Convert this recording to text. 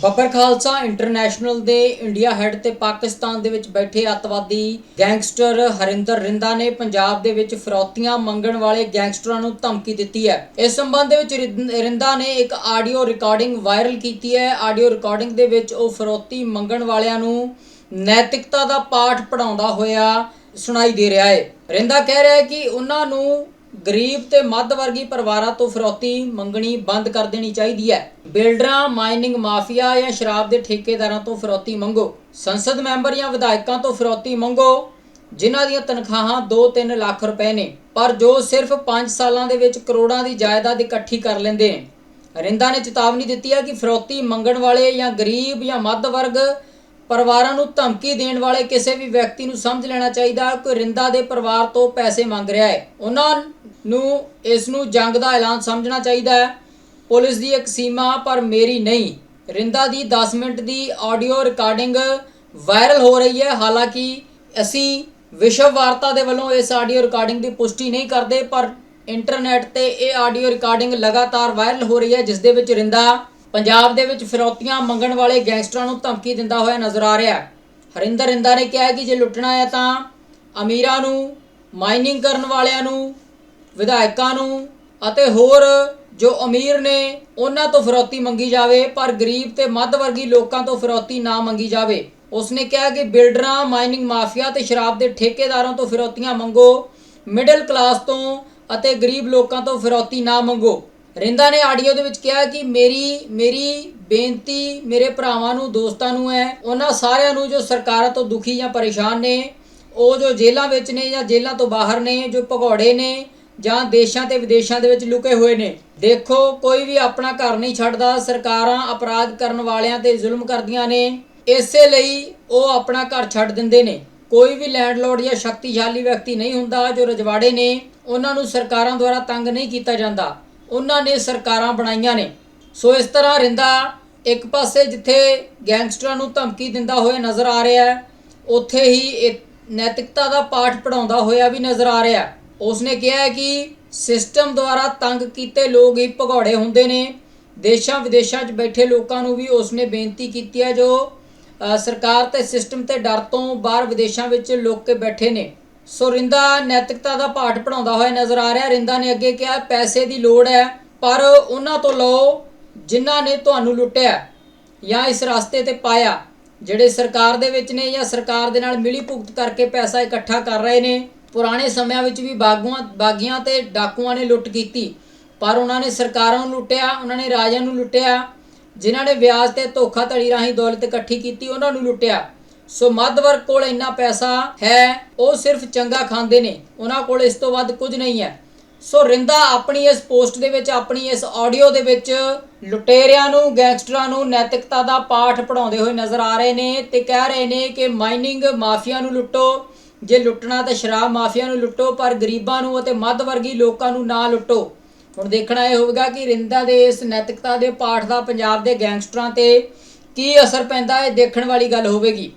ਬੱਬਰ Khalsa international ਦੇ India head ਤੇ ਪਾਕਿਸਤਾਨ ਦੇ ਵਿੱਚ ਬੈਠੇ ਅੱਤਵਾਦੀ ਗੈਂਗਸਟਰ ਹਰਿੰਦਰ ਰਿੰਦਾ ਨੇ ਪੰਜਾਬ ਦੇ ਵਿੱਚ ਫਰੌਤੀਆਂ ਮੰਗਣ ਵਾਲੇ ਗੈਂਗਸਟਰਾਂ ਨੂੰ ਧਮਕੀ ਦਿੱਤੀ ਹੈ। ਇਸ ਸੰਬੰਧ ਦੇ ਵਿੱਚ ਰਿੰਦ- ਰਿੰਦਾ ਨੇ ਇੱਕ ਆਡੀਓ ਰਿਕਾਰਡਿੰਗ ਵਾਇਰਲ ਕੀਤੀ ਹੈ। ਆਡੀਓ ਰਿਕਾਰਡਿੰਗ ਦੇ ਵਿੱਚ ਉਹ ਫਰੌਤੀ ਮੰਗਣ ਵਾਲਿਆਂ ਨੂੰ ਨੈਤਿਕਤਾ ਦਾ ਪਾਠ ਪੜਾਉਂਦਾ ਹੋਇਆ ਸੁਣਾਈ ਦੇ ਰਿਹਾ ਹੈ। ਰਿੰਦਾ ਕਹਿ ਰਿਹਾ ਹੈ ਕਿ ਉਹਨਾਂ ਨੂੰ ਗਰੀਬ ਤੇ ਮੱਧ ਵਰਗੀ ਪਰਿਵਾਰਾਂ ਤੋਂ ਫਰੌਤੀ ਮੰਗਣੀ ਬੰਦ ਕਰ ਦੇਣੀ ਚਾਹੀਦੀ ਹੈ। ਬਿਲਡਰਾਂ, ਮਾਈਨਿੰਗ ਮਾਫੀਆ ਜਾਂ ਸ਼ਰਾਬ ਦੇ ਠੇਕੇਦਾਰਾਂ ਤੋਂ ਫਰੌਤੀ ਮੰਗੋ। ਸੰਸਦ ਮੈਂਬਰ ਜਾਂ ਵਿਧਾਇਕਾਂ ਤੋਂ ਫਰੌਤੀ ਮੰਗੋ, ਜਿਨ੍ਹਾਂ ਦੀਆਂ ਤਨਖਾਹਾਂ 2-3 ਲੱਖ ਰੁਪਏ ਨੇ, ਪਰ ਜੋ ਸਿਰਫ 5 ਸਾਲਾਂ ਦੇ ਵਿੱਚ ਕਰੋੜਾਂ ਦੀ ਜਾਇਦਾਦ ਇਕੱਠੀ ਕਰ ਲੈਂਦੇ ਨੇ। ਰਿੰਦਾ ਨੇ ਚੇਤਾਵਨੀ ਦਿੱਤੀ ਹੈ ਕਿ ਫਰੌਤੀ ਮੰਗਣ ਵਾਲੇ ਜਾਂ ਗਰੀਬ ਜਾਂ ਮੱਧ ਵਰਗ ਪਰਿਵਾਰਾਂ ਨੂੰ ਧਮਕੀ ਦੇਣ ਵਾਲੇ ਕਿਸੇ ਵੀ ਵਿਅਕਤੀ ਨੂੰ ਸਮਝ ਲੈਣਾ ਚਾਹੀਦਾ। ਕੋਈ ਰਿੰਦਾ ਦੇ ਪਰਿਵਾਰ ਤੋਂ ਪੈਸੇ ਮੰਗ ਰਿਹਾ ਹੈ। ਉਹਨਾਂ ਨੂੰ ਇਸ ਨੂੰ ਜੰਗ ਦਾ ਐਲਾਨ ਸਮਝਣਾ ਚਾਹੀਦਾ ਹੈ। ਪੁਲਿਸ ਦੀ ਇੱਕ ਸੀਮਾ, ਪਰ ਮੇਰੀ ਨਹੀਂ। ਰਿੰਦਾ ਦੀ 10 ਮਿੰਟ ਦੀ ਆਡੀਓ ਰਿਕਾਰਡਿੰਗ ਵਾਇਰਲ ਹੋ ਰਹੀ ਹੈ। ਹਾਲਾਂਕਿ ਅਸੀਂ ਵਿਸ਼ਵ ਵਾਰਤਾ ਦੇ ਵੱਲੋਂ ਇਸ ਆਡੀਓ ਰਿਕਾਰਡਿੰਗ ਦੀ ਪੁਸ਼ਟੀ ਨਹੀਂ ਕਰਦੇ, ਪਰ ਇੰਟਰਨੈਟ ਤੇ ਇਹ ਆਡੀਓ ਰਿਕਾਰਡਿੰਗ ਲਗਾਤਾਰ ਵਾਇਰਲ ਹੋ ਰਹੀ ਹੈ, ਜਿਸ ਦੇ ਵਿੱਚ ਰਿੰਦਾ ਪੰਜਾਬ ਦੇ ਵਿੱਚ ਫਿਰੌਤੀਆਂ ਮੰਗਣ ਵਾਲੇ ਗੈਂਗਸਟਰਾਂ ਨੂੰ ਧਮਕੀ ਦਿੰਦਾ ਹੋਇਆ ਨਜ਼ਰ ਆ ਰਿਹਾ ਹੈ। ਹਰਿੰਦਰ ਰਿੰਦਾ ਨੇ ਕਿਹਾ ਕਿ ਜੇ ਲੁੱਟਣਾ ਹੈ ਤਾਂ ਅਮੀਰਾਂ ਨੂੰ, ਮਾਈਨਿੰਗ ਕਰਨ ਵਾਲਿਆਂ ਨੂੰ, ਵਿਧਾਇਕਾਂ ਨੂੰ ਅਤੇ ਹੋਰ ਜੋ ਅਮੀਰ ਨੇ, ਉਹਨਾਂ ਤੋਂ ਫਿਰੌਤੀ ਮੰਗੀ ਜਾਵੇ, ਪਰ ਗਰੀਬ ਤੇ ਮੱਧ ਵਰਗੀ ਲੋਕਾਂ ਤੋਂ ਫਿਰੌਤੀ ਨਾ ਮੰਗੀ ਜਾਵੇ। ਉਸਨੇ ਕਿਹਾ ਕਿ ਬਿਲਡਰਾਂ, ਮਾਈਨਿੰਗ ਮਾਫੀਆ ਤੇ ਸ਼ਰਾਬ ਦੇ ਠੇਕੇਦਾਰਾਂ ਤੋਂ ਫਿਰੌਤੀਆਂ ਮੰਗੋ, ਮਿਡਲ ਕਲਾਸ ਤੋਂ ਅਤੇ ਗਰੀਬ ਲੋਕਾਂ ਤੋਂ ਫਿਰੌਤੀ ਨਾ ਮੰਗੋ। ਰਿੰਦਾ ਨੇ ਆਡੀਓ ਦੇ ਵਿੱਚ ਕਿਹਾ ਕਿ ਮੇਰੀ ਮੇਰੀ ਬੇਨਤੀ ਮੇਰੇ ਭਰਾਵਾਂ ਨੂੰ, ਦੋਸਤਾਂ ਨੂੰ ਹੈ। ਉਹਨਾਂ ਸਾਰਿਆਂ ਨੂੰ ਜੋ ਸਰਕਾਰਾਂ ਤੋਂ ਦੁਖੀ ਜਾਂ ਪਰੇਸ਼ਾਨ ਨੇ, ਉਹ ਜੋ ਜੇਲ੍ਹਾਂ ਵਿੱਚ ਨੇ ਜਾਂ ਜੇਲ੍ਹਾਂ ਤੋਂ ਬਾਹਰ ਨੇ, ਜੋ ਭਗੌੜੇ ਨੇ ਜਾਂ ਦੇਸ਼ਾਂ ਤੇ ਵਿਦੇਸ਼ਾਂ ਦੇ ਵਿੱਚ ਲੁਕੇ ਹੋਏ ਨੇ, ਦੇਖੋ, ਕੋਈ ਵੀ ਆਪਣਾ ਘਰ ਨਹੀਂ ਛੱਡਦਾ, ਸਰਕਾਰਾਂ ਅਪਰਾਧ ਕਰਨ ਵਾਲਿਆਂ ਤੇ ਜ਼ੁਲਮ ਕਰਦੀਆਂ ਨੇ, ਇਸੇ ਲਈ ਉਹ ਆਪਣਾ ਘਰ ਛੱਡ ਦਿੰਦੇ ਨੇ। ਕੋਈ ਵੀ ਲੈਂਡਲੋਰਡ ਜਾਂ ਸ਼ਕਤੀਸ਼ਾਲੀ ਵਿਅਕਤੀ ਨਹੀਂ ਹੁੰਦਾ ਜੋ ਰਜਵਾੜੇ ਨੇ, ਉਹਨਾਂ ਨੂੰ ਸਰਕਾਰਾਂ ਦੁਆਰਾ ਤੰਗ ਨਹੀਂ ਕੀਤਾ ਜਾਂਦਾ। ਉਹਨਾਂ ਨੇ ਸਰਕਾਰਾਂ ਬਣਾਈਆਂ ਨੇ। ਸੋ ਇਸ ਤਰ੍ਹਾਂ ਰਿੰਦਾ ਇੱਕ ਪਾਸੇ ਜਿੱਥੇ ਗੈਂਗਸਟਰਾਂ ਨੂੰ ਧਮਕੀ ਦਿੰਦਾ ਹੋਇਆ ਨਜ਼ਰ ਆ ਰਿਹਾ ਹੈ, ਉੱਥੇ ਹੀ ਇਹ ਨੈਤਿਕਤਾ ਦਾ ਪਾਠ ਪੜਾਉਂਦਾ ਹੋਇਆ ਵੀ ਨਜ਼ਰ ਆ ਰਿਹਾ ਹੈ। ਉਸਨੇ ਕਿਹਾ ਹੈ ਕਿ ਸਿਸਟਮ ਦੁਆਰਾ ਤੰਗ ਕੀਤੇ ਲੋਕ ਹੀ ਭਗੌੜੇ ਹੁੰਦੇ ਨੇ। ਦੇਸ਼ਾਂ ਵਿਦੇਸ਼ਾਂ 'ਚ ਬੈਠੇ ਲੋਕਾਂ ਨੂੰ ਵੀ ਉਸਨੇ ਬੇਨਤੀ ਕੀਤੀ ਹੈ ਜੋ ਸਰਕਾਰ ਤੇ ਸਿਸਟਮ ਤੇ ਡਰ ਤੋਂ ਬਾਹਰ ਵਿਦੇਸ਼ਾਂ ਵਿੱਚ ਲੋਕ ਕੇ ਬੈਠੇ ਨੇ। ਸੋ ਰਿੰਦਾ ਨੈਤਿਕਤਾ ਦਾ ਪਾਠ ਪੜਾਉਂਦਾ ਹੋਇਆ ਨਜ਼ਰ ਆ ਰਿਹਾ। ਰਿੰਦਾ ਨੇ ਅੱਗੇ ਕਿਹਾ, ਪੈਸੇ ਦੀ ਲੋੜ ਹੈ, ਪਰ ਉਹਨਾਂ ਤੋਂ ਲਓ ਜਿਨ੍ਹਾਂ ਨੇ ਤੁਹਾਨੂੰ ਲੁੱਟਿਆ ਜਾਂ ਇਸ ਰਸਤੇ ਤੇ ਪਾਇਆ, ਜਿਹੜੇ ਸਰਕਾਰ ਦੇ ਵਿੱਚ ਨੇ ਜਾਂ ਸਰਕਾਰ ਦੇ ਨਾਲ ਮਿਲੀ ਭੁਗਤ ਕਰਕੇ ਪੈਸਾ ਇਕੱਠਾ ਕਰ ਰਹੇ ਨੇ। ਪੁਰਾਣੇ ਸਮਿਆਂ ਵਿੱਚ ਵੀ ਬਾਗੂਆਂ ਬਾਗੀਆਂ ਤੇ ਡਾਕੂਆਂ ਨੇ ਲੁੱਟ ਕੀਤੀ, ਪਰ ਉਹਨਾਂ ਨੇ ਸਰਕਾਰਾਂ ਨੂੰ ਲੁੱਟਿਆ, ਉਹਨਾਂ ਨੇ ਰਾਜਿਆਂ ਨੂੰ ਲੁੱਟਿਆ, ਜਿਨ੍ਹਾਂ ਨੇ ਵਿਆਜ ਤੇ ਧੋਖਾਧੜੀ ਰਾਹੀਂ ਦੌਲਤ ਇਕੱਠੀ ਕੀਤੀ, ਉਹਨਾਂ ਨੂੰ ਲੁੱਟਿਆ। ਸੋ ਮੱਧ ਵਰਗ ਕੋਲ ਇੰਨਾ ਪੈਸਾ ਹੈ, ਉਹ ਸਿਰਫ ਚੰਗਾ ਖਾਂਦੇ ਨੇ। ਉਹਨਾਂ ਕੋਲ ਇਸ ਤੋਂ ਵੱਧ ਕੁਝ ਨਹੀਂ ਹੈ। ਸੋ ਰਿੰਦਾ ਆਪਣੀ ਇਸ ਪੋਸਟ ਦੇ ਵਿੱਚ, ਆਪਣੀ ਇਸ ਆਡੀਓ ਦੇ ਵਿੱਚ ਲੁਟੇਰਿਆਂ ਨੂੰ, ਗੈਂਗਸਟਰਾਂ ਨੂੰ ਨੈਤਿਕਤਾ ਦਾ ਪਾਠ ਪੜਾਉਂਦੇ ਹੋਏ ਨਜ਼ਰ ਆ ਰਹੇ ਨੇ ਤੇ ਕਹਿ ਰਹੇ ਨੇ ਕਿ ਮਾਈਨਿੰਗ ਮਾਫੀਆ ਨੂੰ ਲੁੱਟੋ। ਜੇ ਲੁੱਟਣਾ ਤਾਂ ਸ਼ਰਾਬ ਮਾਫੀਆ ਨੂੰ ਲੁੱਟੋ, ਪਰ ਗਰੀਬਾਂ ਨੂੰ ਅਤੇ ਮੱਧ ਵਰਗੀ ਲੋਕਾਂ ਨੂੰ ਨਾ ਲੁੱਟੋ। ਹੁਣ ਦੇਖਣਾ ਇਹ ਹੋਵੇਗਾ ਕਿ ਰਿੰਦਾ ਦੇ ਇਸ ਨੈਤਿਕਤਾ ਦੇ ਪਾਠ ਦਾ ਪੰਜਾਬ ਦੇ ਗੈਂਗਸਟਰਾਂ ਤੇ ਕੀ ਅਸਰ ਪੈਂਦਾ ਹੈ ਦੇਖਣ ਵਾਲੀ ਗੱਲ ਹੋਵੇਗੀ।